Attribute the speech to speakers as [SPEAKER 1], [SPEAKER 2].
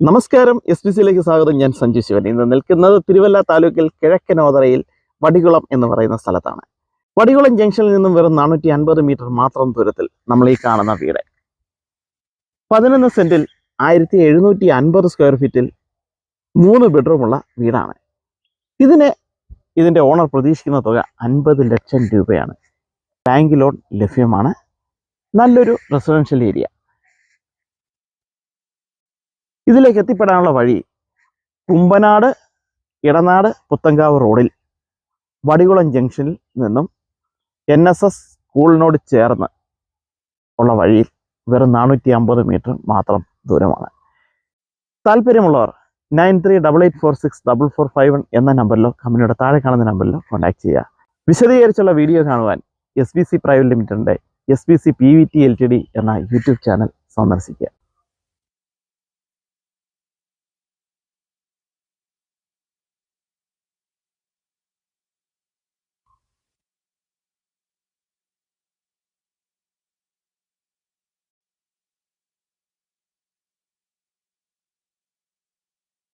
[SPEAKER 1] നമസ്കാരം S P സിയിലേക്ക് സ്വാഗതം. ഞാൻ സഞ്ജു ശിവൻ. ഇന്ന് നിൽക്കുന്നത് തിരുവല്ല താലൂക്കിൽ കിഴക്കനോതറയിൽ വടികുളം എന്ന് പറയുന്ന സ്ഥലത്താണ്. വടികുളം ജംഗ്ഷനിൽ നിന്നും വെറും നാനൂറ്റി അൻപത് മീറ്റർ മാത്രം ദൂരത്തിൽ നമ്മൾ ഈ കാണുന്ന വീട്. പതിനൊന്ന് സെന്റിൽ ആയിരത്തി എഴുന്നൂറ്റി അൻപത് സ്ക്വയർ ഫീറ്റിൽ മൂന്ന് ബെഡ്റൂമുള്ള വീടാണ്. ഇതിന് ഇതിന്റെ ഓണർ പ്രതീക്ഷിക്കുന്ന തുക അൻപത് ലക്ഷം രൂപയാണ്. ബാങ്ക് ലോൺ ലഭ്യമാണ്. നല്ലൊരു റെസിഡൻഷ്യൽ ഏരിയ. ഇതിലേക്ക് എത്തിപ്പെടാനുള്ള വഴി കുമ്പനാട് ഇടനാട് പുത്തങ്കാവ് റോഡിൽ വടികുളം ജംഗ്ഷനിൽ നിന്നും എൻ എസ് എസ് സ്കൂളിനോട് ചേർന്ന് ഉള്ള വഴിയിൽ വെറും നാനൂറ്റി അമ്പത് മീറ്റർ മാത്രം ദൂരമാണ്. താല്പര്യമുള്ളവർ nine three double eight four six double four five one എന്ന നമ്പറിലോ കമ്പനിയുടെ താഴെ കാണുന്ന നമ്പറിലോ കോൺടാക്ട് ചെയ്യുക. വിശദീകരിച്ചുള്ള വീഡിയോ കാണുവാൻ എസ് ബി സി പ്രൈവറ്റ് ലിമിറ്റഡിന്റെ S B C P V T L T D എന്ന യൂട്യൂബ് ചാനൽ സന്ദർശിക്കുക.